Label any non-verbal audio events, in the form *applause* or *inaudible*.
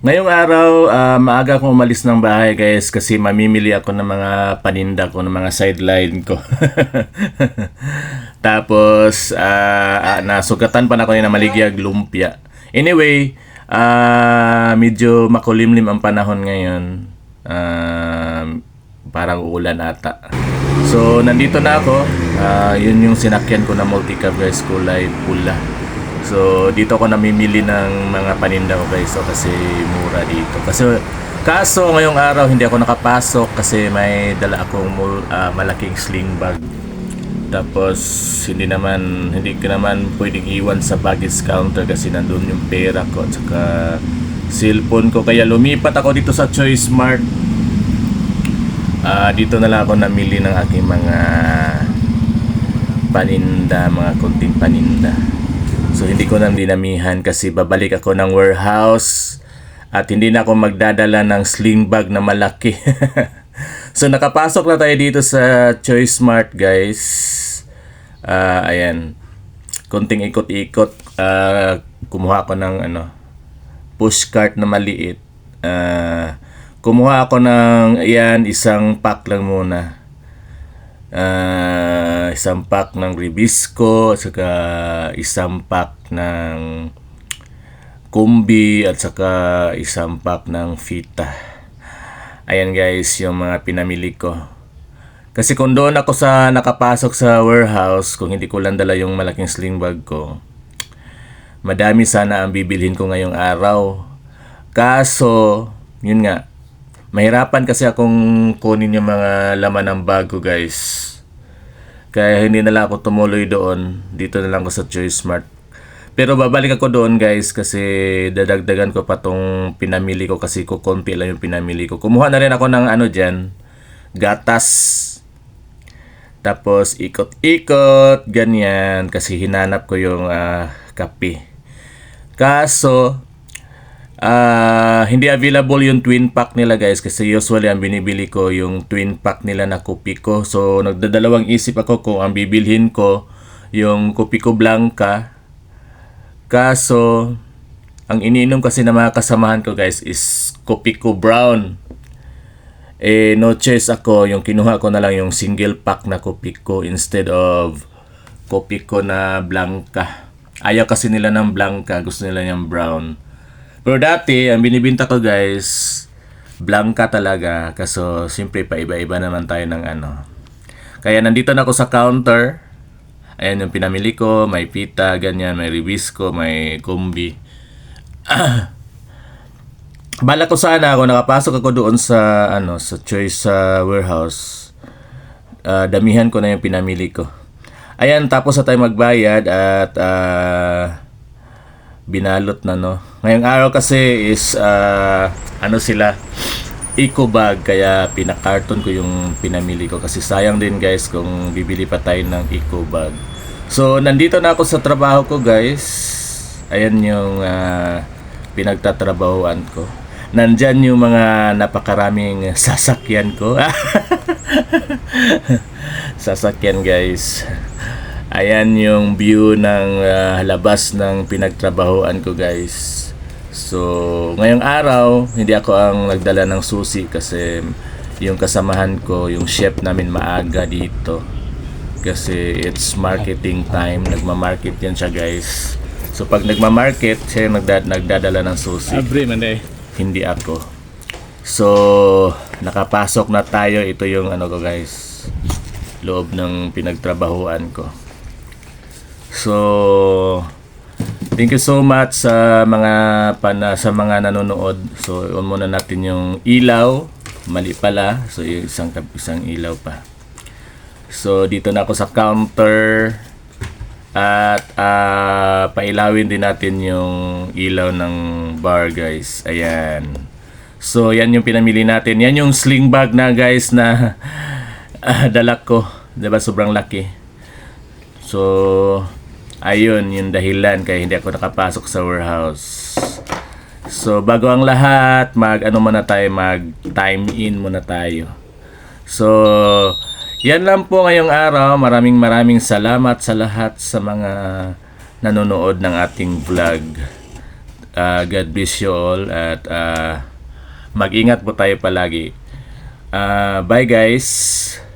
Ngayong araw, ah, maaga akong umalis ng bahay guys kasi mamimili ako ng mga paninda ko, ng mga sideline ko. *laughs* Tapos, ah, ah, nasugatan pa na ako na maligyag lumpia. Anyway, ah, medyo makulimlim ang panahon ngayon. Ah, parang uulan ata. So, nandito na ako. Ah, yun yung sinakyan ko na multicab guys, kulay pula. So, dito ako namimili ng mga paninda ko guys. So, kasi mura dito. Kasi, kaso ngayong araw hindi ako nakapasok kasi may dala akong ah, malaking sling bag. Tapos, hindi naman, hindi ko naman pwedeng iwan sa baggage counter kasi nandun yung pera ko at saka cellphone ko. Kaya lumipat ako dito sa Choice Mart. Ah, dito na lang ako namili ng aking mga paninda, mga kunting paninda. So hindi ko nang dinamihan kasi babalik ako ng warehouse at hindi na ako magdadala ng sling bag na malaki. *laughs* so nakapasok na tayo dito sa Choice Mart guys. Ah, ayan. Kunting ikot-ikot. Ah, kumuha ako ng ano, push cart na maliit. Ah, kumuha ako ng ayan, isang pack lang muna. Ah, isang pack ng Ribisco, saka isang pack ng kumbi, at saka isang pack ng fita. Ayan guys, yung mga pinamili ko. Kasi kung doon ako sa nakapasok sa warehouse, kung hindi ko lang dala yung malaking sling bag ko, madami sana ang bibilhin ko ngayong araw. Kaso, yun nga, mahirapan kasi akong kunin yung mga laman ng bag ko guys. Kaya hindi na lang ako tumuloy doon. Dito na lang ako sa Choice Smart. Pero babalik ako doon guys kasi dadagdagan ko pa tong pinamili ko kasi ko konti lang yung pinamili ko. Kumuha na rin ako ng ano dyan, gatas. Tapos ikot-ikot, ganyan. Kasi hinanap ko yung ah, kape. Kaso, ah hindi available yung twin pack nila guys. Kasi usually ang binibili ko yung twin pack nila na kopi ko. So nagdadalawang isip ako kung ang bibilhin ko yung kopi ko blanca. Kaso, ang iniinom kasi ng mga kasamahan ko guys is kopi ko brown eh no choice ako yung kinuha ko na lang yung single pack na kopi ko instead of kopi ko na blanca ayaw kasi nila ng blanca gusto nila yung brown pero dati ang binibinta ko guys blanca talaga. Kaso siyempre pa iba-iba naman tayo ng ano. Kaya nandito na ako sa counter. Ayan yung pinamili ko. May pita ganyan. May ribisco may kumbi *clears throat* Bala ko sana ako. Nakapasok ako doon sa ano sa Choice sa warehouse. Ah, damihan ko na yung pinamili ko. Ayan, tapos na tayo magbayad at ah, binalot na no. Ngayong araw kasi is ah, ano sila eco bag kaya pinakarton ko yung pinamili ko kasi sayang din guys kung bibili pa tayo ng eco bag. So nandito na ako sa trabaho ko guys. Ayan yung ah, pinagtatrabahoan ko. Nandyan yung mga napakaraming *laughs* sasakyan ko. *laughs* sasakyan guys. Ayan yung view ng ah, labas ng pinagtrabahoan ko guys. So, ngayong araw, hindi ako ang nagdala ng susi kasi yung kasamahan ko, yung chef namin maaga dito. Kasi it's marketing time. Nagma-market yan siya guys. So, pag nagma-market, siya yung nagda- nagdadala ng susi Abre man eh. hindi ako. So, nakapasok na tayo. Ito yung ano ko guys, loob ng pinagtrabahuan ko. So, thank you so much sa mga pana, sa mga nanonood. So, on muna natin yung ilaw. Mali pala. So, yung isang isang ilaw pa. So, dito na ako sa counter. At ah, pailawin din natin yung ilaw ng bar guys. Ayan. So yan yung pinamili natin. Yan yung sling bag na guys na *laughs* ah, dala ko. 'Di ba sobrang laki. So ayun yung dahilan kaya hindi ako nakapasok sa warehouse. So bago ang lahat, mag ano muna tayo, mag time in muna tayo. So yan lang po ngayong araw. Maraming maraming salamat sa lahat sa mga nanonood ng ating vlog. ah, God bless you all at ah, mag-ingat po tayo palagi. Ah, bye guys.